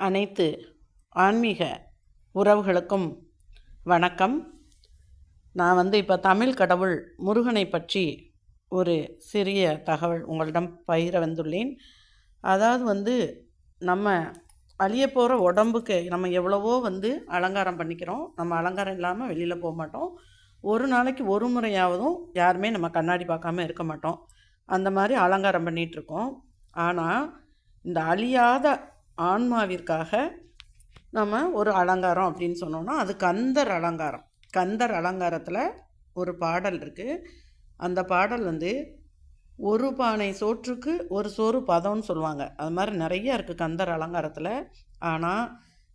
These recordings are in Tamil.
அனைத்து ஆன்மீக உறவுகளுக்கும் வணக்கம். நான் வந்து இப்போ தமிழ் கடவுள் முருகனை பற்றி ஒரு சிறிய தகவல் உங்களிடம் பகிர வந்துள்ளேன். அதாவது வந்து நம்ம அழிய போகிற உடம்புக்கு நம்ம எவ்வளவோ வந்து அலங்காரம் பண்ணிக்கிறோம். நம்ம அலங்காரம் இல்லாமல் வெளியில் போக மாட்டோம். ஒரு நாளைக்கு ஒரு முறையாவதும் யாருமே நம்ம கண்ணாடி பார்க்காம இருக்க மாட்டோம். அந்த மாதிரி அலங்காரம் பண்ணிகிட்ருக்கோம் ஆனால் இந்த அழியாத ஆன்மாவிற்காக நம்ம ஒரு அலங்காரம் அப்படின்னு சொன்னோம்னா அது கந்தர் அலங்காரம். கந்தர் அலங்காரத்தில் ஒரு பாடல் இருக்குது அந்த பாடல் வந்து ஒரு பானை சோற்றுக்கு ஒரு சோறு பதம்னு சொல்லுவாங்க. அது மாதிரி நிறைய இருக்குது கந்தர் அலங்காரத்தில். ஆனால்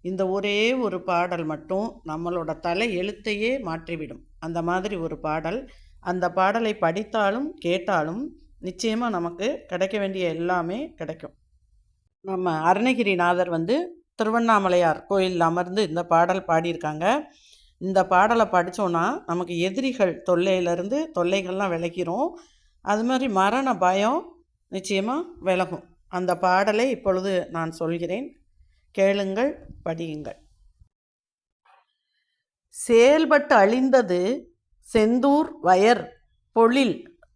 இந்த ஒரே ஒரு பாடல் மட்டும் நம்மளோட தலை எழுத்தையே மாற்றிவிடும். அந்த மாதிரி ஒரு பாடல். அந்த பாடலை படித்தாலும் கேட்டாலும் நிச்சயமாக நமக்கு கிடைக்க வேண்டிய எல்லாமே கிடைக்கும். நம்ம அருணகிரிநாதர் வந்து திருவண்ணாமலையார் கோயிலில் அமர்ந்து இந்த பாடல் பாடியிருக்காங்க. இந்த பாடலை படித்தோன்னா நமக்கு எதிரிகள் தொல்லையிலேருந்து தொல்லைகள்லாம் விலகிரும். அது மாதிரி மரண பயம் நிச்சயமாக விலகும். அந்த பாடலை இப்பொழுது நான் சொல்கிறேன். கேளுங்கள் படியுங்கள். செயல்பட்டு அழிந்தது செந்தூர் வயர் பொழில்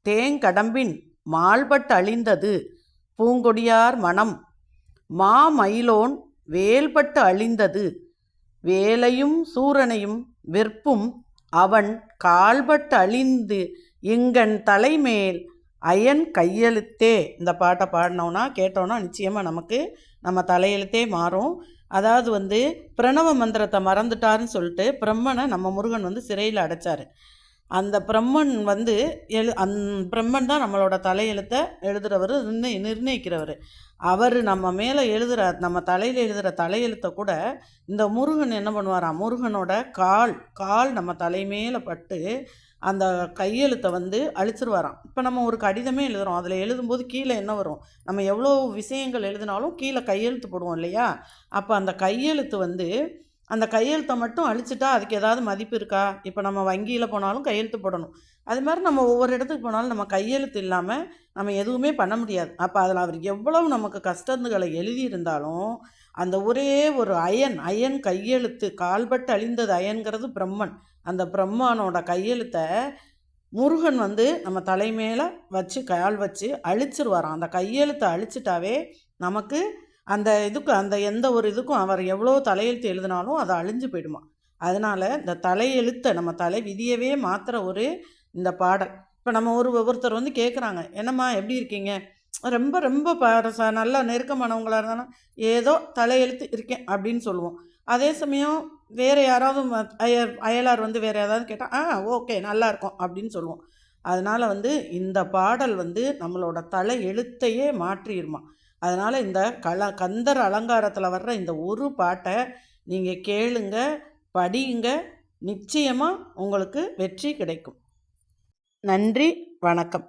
தேங்கடம்பின் மால்பட்டு அழிந்தது பூங்கொடியார் மனம் மாமயிலோன் வேல்பட்டு அழிந்தது. வேலையும் சூரனையும் வெற்பும் அவன் கால்பட்டு அழிந்து எங்கன் தலைமேல் அயன் கையெழுத்தே. இந்த பாட்டை பாடினோன்னா கேட்டோன்னா நிச்சயமாக நமக்கு நம்ம தலையெழுத்தே மாறும். அதாவது வந்து பிரணவ மந்திரத்தை மறந்துட்டாருன்னு சொல்லிட்டு பிரம்மனை நம்ம முருகன் வந்து சிறையில் அடைச்சார். அந்த பிரம்மன் வந்து எழு அந் பிரம்மன் தான் நம்மளோட தலையெழுத்தை எழுதுகிறவர் நிர்ணய நிர்ணயிக்கிறவர். அவர் நம்ம மேலே எழுதுகிற நம்ம தலையில் எழுதுகிற தலையெழுத்தை கூட இந்த முருகன் என்ன பண்ணுவாராம் முருகனோட கால் கால் நம்ம தலை மேலே பட்டு அந்த கையெழுத்தை வந்து அழிச்சிருவாராம். இப்போ நம்ம ஒரு கடிதமே எழுதுகிறோம் அதில் எழுதும்போது கீழே என்ன வரும்? நம்ம எவ்வளோ விஷயங்கள் எழுதினாலும் கீழே கையெழுத்து போடுவோம் இல்லையா? அப்போ அந்த கையெழுத்து வந்து அந்த கையெழுத்தை மட்டும் அழிச்சிட்டா அதுக்கு ஏதாவது மதிப்பு இருக்கா? இப்போ நம்ம வங்கியில் போனாலும் கையெழுத்து போடணும். அது மாதிரி நம்ம ஒவ்வொரு இடத்துக்கு போனாலும் நம்ம கையெழுத்து இல்லாமல் நம்ம எதுவுமே பண்ண முடியாது. அப்போ அதில் அவர் எவ்வளவு நமக்கு கஷ்டங்களை எழுதியிருந்தாலும் அந்த ஒரே ஒரு அயன் அயன் கையெழுத்து கால்பட்டு அழிந்தது அயன்கிறது பிரம்மன். அந்த பிரம்மனோட கையெழுத்தை முருகன் வந்து நம்ம தலைமையில் வச்சு கால் வச்சு அழிச்சிருவாராம். அந்த கையெழுத்தை அழிச்சிட்டாவே நமக்கு அந்த இதுக்கு அந்த எந்த ஒரு இதுக்கும் அவர் எவ்வளோ தலையெழுத்து எழுதினாலும் அது அழிஞ்சு போயிடுமா? அதனால் இந்த தலையெழுத்தை நம்ம தலை விதியவே மாத்திர ஒரு இந்த பாடல். இப்போ நம்ம ஒரு ஒவ்வொருத்தர் வந்து கேட்குறாங்க என்னம்மா எப்படி இருக்கீங்க? ரொம்ப ரொம்ப ப நல்லா நெருக்கமானவங்களாக இருந்தாலும் ஏதோ தலையெழுத்து இருக்கேன் அப்படின்னு சொல்லுவோம். அதே சமயம் வேறு யாராவது அய அயலார் வந்து வேறு யாராவது கேட்டால் ஆ ஓகே நல்லா இருக்கும் அப்படின்னு சொல்லுவோம். அதனால் வந்து இந்த பாடல் வந்து நம்மளோட தலை எழுத்தையே மாற்றிடுமா? அதனால் இந்த கல கந்தர் அலங்காரத்தில் வர்ற இந்த ஒரு பாட்டை நீங்கள் கேளுங்க படியுங்க. நிச்சயமாக உங்களுக்கு வெற்றி கிடைக்கும். நன்றி வணக்கம்.